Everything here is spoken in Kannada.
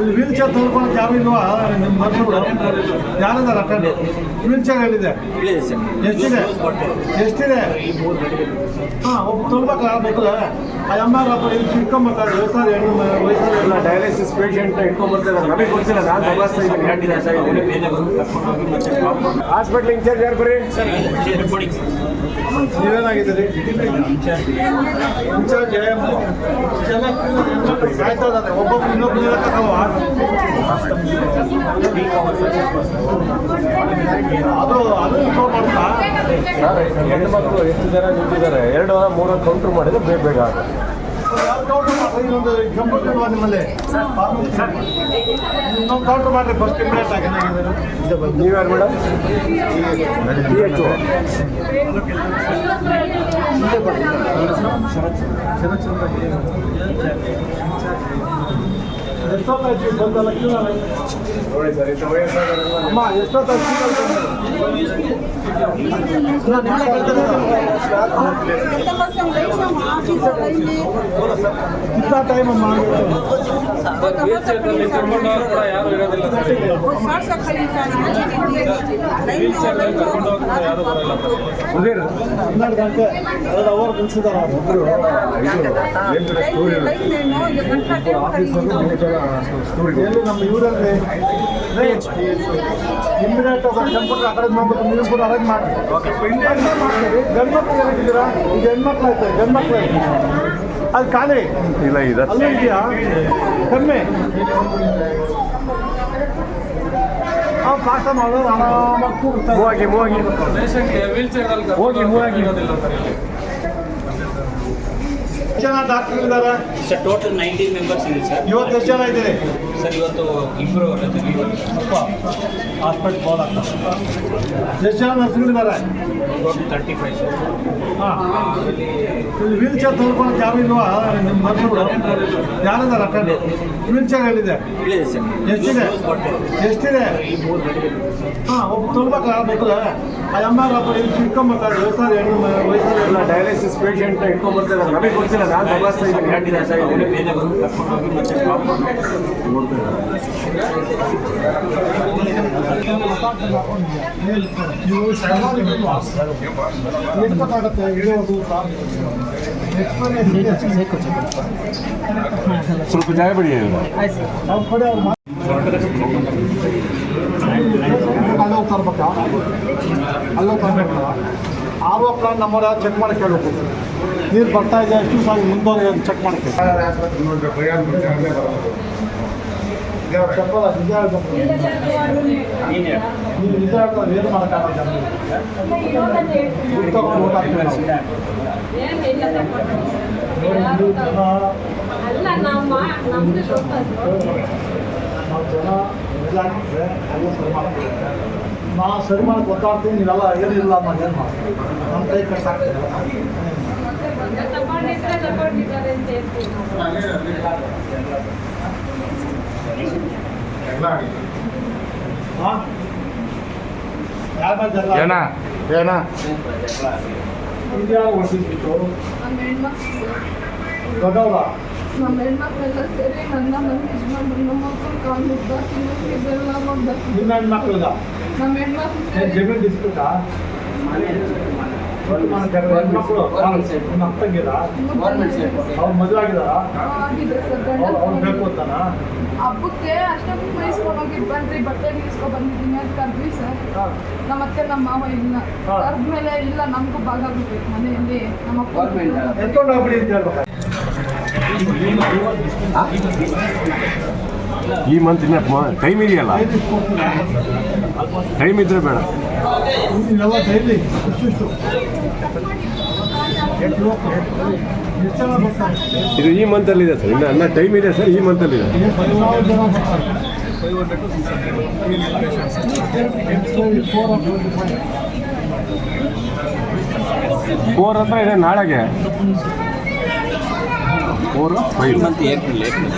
ಇಲ್ಲಿ ವೀಲ್ ಚೇರ್ ತೊಳ್ಕೊಳಕ್ಕೆ ಯಾವ ಇಲ್ವಾ? ನಿಮ್ಮ ಮಕ್ಕಳು ಯಾರಿದ್ದಾರೆ ಅಟೆಂಡ್ ವೀಲ್ ಚೇರ್ ಹೇಳಿದೆ ಇಲ್ಲ ಎಷ್ಟಿದೆ? ಎಷ್ಟಿದೆ? ಹಾಂ ಒಬ್ಬ ತೊಳ್ಬೇಕಲ್ಲ ಮಕ್ಕಳು ಆ ಅಮ್ಮ ಇಲ್ಲಿ ಇಟ್ಕೊಂಬರ್ತಾರೆ ವಯಸ್ಸಾದ ಹೆಣ್ಣು ಹೆಣ್ಣು. ಡಯಾಲಿಸಿಸ್ ಪೇಷಂಟ್ ಇಟ್ಕೊಂಬರ್ತಾರೆ ನಮಗೆ ಗೊತ್ತಿಲ್ಲ. ನಾನು ತಪಾಸ್ತಾ ಇದ್ದೀನಿ. ಹೋಗಿ ಮತ್ತೆ ಹಾಸ್ಪಿಟ್ಲ್ ಇನ್ಚಾರ್ಜ್ ಯಾರು ಬರ್ರಿ? ನೀವೇನಾಗಿದ್ದೀರಿ? ಇನ್ಚಾರ್ಜ್. ಇದ್ದಾರೆ ಒಬ್ಬೊಬ್ರು ಇನ್ನೊಬ್ರು ಅದು ಅದು ಮಾಡ್ತಾ ಎಷ್ಟು ಜನ ನಿಂತಿದ್ದಾರೆ ಎರಡು ಮೂರು ಕೌಂಟರ್ ಮಾಡಿದ್ರೆ ಬೇಗ ಬೇಗ ಇನ್ನೊಂದು ಕಂಪ್ಯೂಟರ್ ಇಲ್ವಾ ನಿಮ್ಮಲ್ಲಿ ಇನ್ನೊಂದು ಕೌಂಟರ್ ಮಾಡ್ರಿ ಫಸ್ಟ್ ಆಗಿ ನೀವ್ಯಾರು ಮೇಡಮ್ ಅಮ್ಮ ಎಷ್ಟೊತ್ತಾಯ್ತು ಕಿತ್ತಾ ಟೈಮ್ ಅಮ್ಮ ವೀಲ್ಚೇರ್ನಲ್ಲಿ ಕರ್ಕೊಂಡೋಗಿ ಕೂಡ ಯಾರು ಇರೋದಿಲ್ಲ ಕೂಡ ಯಾರು ಬರಲ್ಲ ಹನ್ನೆರಡು ಗಂಟೆ ಎರಡು ಅವರ್ ನಿಲ್ಸಿದಾರ ಒಬ್ಬರು ಎಲ್ಲಿ ನಮ್ಮ ಇವರಲ್ಲಿ ಇಮಿಡಿಯೇಟ್ ಒಬ್ಬ ಕಂಪ್ಯೂಟರ್ ಆ ಕಡೆ ಮಾಡ್ಬೇಕು ನೀವು ಕೂಡ ಅರೇಂಜ್ ಮಾಡಿ ಗಂಡ್ಮಕ್ಳು ಏನಾಗಿದ್ದೀರಾ ಈಗ ಹೆಣ್ಮಕ್ಳು ಆಯ್ತು? ಗಂಡ್ಮಕ್ಳು ಆಯ್ತು? ಅದು ಖಾಲಿ. ಇಲ್ಲ ಇದೆ. ಅಲ್ಲೂ ಇದೆಯಾ? ಕಮ್ಮಿ. ಆರಾಮಾಗಿ ಕೂರ್ತಾರೆ ಹೋಗಿ ಹೋಗಿ, ಹೋಗಿ. ಜನ ಡಾಕ್ಟರ್ ಇದ್ದಾರೆ? ಸರ್ ಟೋಟಲ್ ನೈನ್ಟೀನ್ ಮೆಂಬರ್ಸ್ ಇದೆ ಸರ್. ಇವತ್ತು ಎಷ್ಟು ಜನ ಇದ್ದೀರಿ? ಸರ್ ಇವತ್ತು ಇಬ್ಬರು ಹಾಸ್ಪಿಟಲ್ ಬೋರ್ಡ್ ಎಷ್ಟು ಜನ ನರ್ಸ್ಗಳಿದ್ದಾರೆ ಟೋಟಲ್ ತರ್ಟಿ ಫೈವ್ ಸರ್ ಹಾಂ. ಇಲ್ಲಿ ವೀಲ್ ಚೇರ್ ತೊಳ್ಕೊಳಕ್ಕೆ ಯಾರು ಇಲ್ವಾ? ನಿಮ್ಮ ಮಕ್ಕಳು ಯಾರಿದ್ದಾರೆ ಅಟೆಂಡ್ ವೀಲ್ ಚೇರ್ ಸರ್. ಎಷ್ಟಿದೆ? ಎಷ್ಟಿದೆ? ಹಾಂ ಒಬ್ಬ ತೊಗೊಳ್ಬೇಕಾ ಮಕ್ಕಳು? ಆ ಅಮ್ಮ ಇಲ್ಲಿ ಇಟ್ಕೊಂಬರ್ತಾರೆ ವಯಸ್ಸಾದ ಹೆಣ್ಣು ಮ- ವಯಸ್ಸಾದ ಎಲ್ಲ. ಡಯಾಲಿಸಿಸ್ ಪೇಷಂಟ್ ಇಟ್ಕೊಂಬರ್ತಾರೆ ನಮಗೆ ಗೊತ್ತಿಲ್ಲ ನಾನು ತಪಾಸ್ತಾ ಇದ್ದೀನಿ. ನೀವು ಎಷ್ಟೊತ್ತಾಗುತ್ತೆ ಸ್ವಲ್ಪ ಜಾಗ ಬಿಡಿ ಅವ್ರ ಕಡೆ ಅವ್ರು ಮಾಡ್- ಅಲ್ಲೇ ಹೋಗಿ ತರ್ಬೇಕಾ ಅಲ್ಲೋಗಿ ತರಬೇಕಲ್ಲ ಆರ್ ಪ್ಲಾನ್ ನಂಬರ್ ಚೆಕ್ ಮಾಡಿ ಕೇಳಬೇಕು ನೀರು ಬರ್ತಾ ಇದೆ ಎಷ್ಟು ಸಾರಿ ಮುಂದೋಗಿ ಚೆಕ್ ಮಾಡ್ತೀವಿ ದುಡ್ಡು ತಗೊಂಡು ಓಟ್ ಹಾಕ್ತೀವಿ ನಾವು. ಜನ ಎಲ್ಲ ಮಾಡ್ತೀವಿ ನಾ ಸರಿ ಮಾಡಕ್ಕೆ ಗೊತ್ತಾಗ್ತೀವಿ ನೀವೆಲ್ಲ ಏನಿಲ್ಲ ಅನ್ನೋದು ಏನು ಮಾಡ್ತೀವಿ ನಮ್ಮ ಕೈ ಕಟ್ಟಾಗ್ತೀವಿ ತಗೊಂಡಿದ್ರೆ ತಗೊಂಡಿದ್ದಾರೆ ಅಂತ ಹೇಳ್ತೀವಿ ನಾವು. ಹಾಂ ಯಾರ ಮೇಲೆ ಜಗಳ ಏನ ಏನ ಇದ್ಯಾರು ಹೊಡ್ದಿದ್ಬಿಟ್ಟು ನಮ್ಮ ಹೆಣ್ಮಕ್ಳು ದೊಡ್ಡವ್ರ ನಮ್ಮ ಹೆಣ್ಮಕ್ಳೆಲ್ಲ ಸೇರಿ ನನ್ನ ನಮ್ಮ ಯಜಮಾನ್ರು ನಮ್ಮ ಮಕ್ಕಳು ಕಾಲು ಮುಗ್ದಾಕಿ ಇದೆಲ್ಲ ಮಾಡ್ಬೇಕು ನಿಮ್ಮ ಹೆಣ್ಮಕ್ಳಿಗ ನಮ್ಮ ಹೆಣ್ಮಕ್ಳು ಏನು ಸೇರಿ ಜಮೀನು ಡಿಸ್ಪ್ಯೂಟಾ ಹಬ್ಬಕ್ಕೆ ಅಷ್ಟೊಂದು ಬಯಸ್ಕೊಂಡೋಗಿ ಬಂದ್ರಿ ಬಟ್ಟೆ ಇಸ್ಕೊ ಬಂದಿದ್ದೀನಿ ಅಂತ ಕರ್ದ್ವಿ ಸರ್. ನಮ್ಮ ಅತ್ತೆ ನಮ್ಮ ಮಾವ ಇಲ್ಲ. ಕರ್ದ್ಮೇಲೆ ಇಲ್ಲ ನಮಗೂ ಭಾಗ ಆಗ್ಬೇಕು ಮನೆಯಲ್ಲಿ. ನಮ್ಮ ಅಪ್ಪ ಈ ಮಂತ್ ಇನ್ನ ಟೈಮ್ ಇದೆಯಲ್ಲ? ಟೈಮ್ ಇದ್ರೆ ಬೇಡ. ಇವೆಲ್ಲ ಡೈಲಿ ಇಷ್ಟಿಷ್ಟು ಎಷ್ಟು ಎಷ್ಟು ಜನ ಬರ್ತಾರೆ ಇದು ಈ ಮಂತಲ್ಲಿ ಇದೆ ಸರ್. ಇನ್ನು ಅನ್ನ ಟೈಮ್ ಇದೆ ಸರ್ ಈ ಮಂತಲ್ಲಿ ಇದೆ. ಹದಿನಾರು ಜನ ಬರ್ತಾರೆ ಫೋರ್ ಹತ್ರ ಇದೆ ನಾಳೆಗೆ. Four five month April April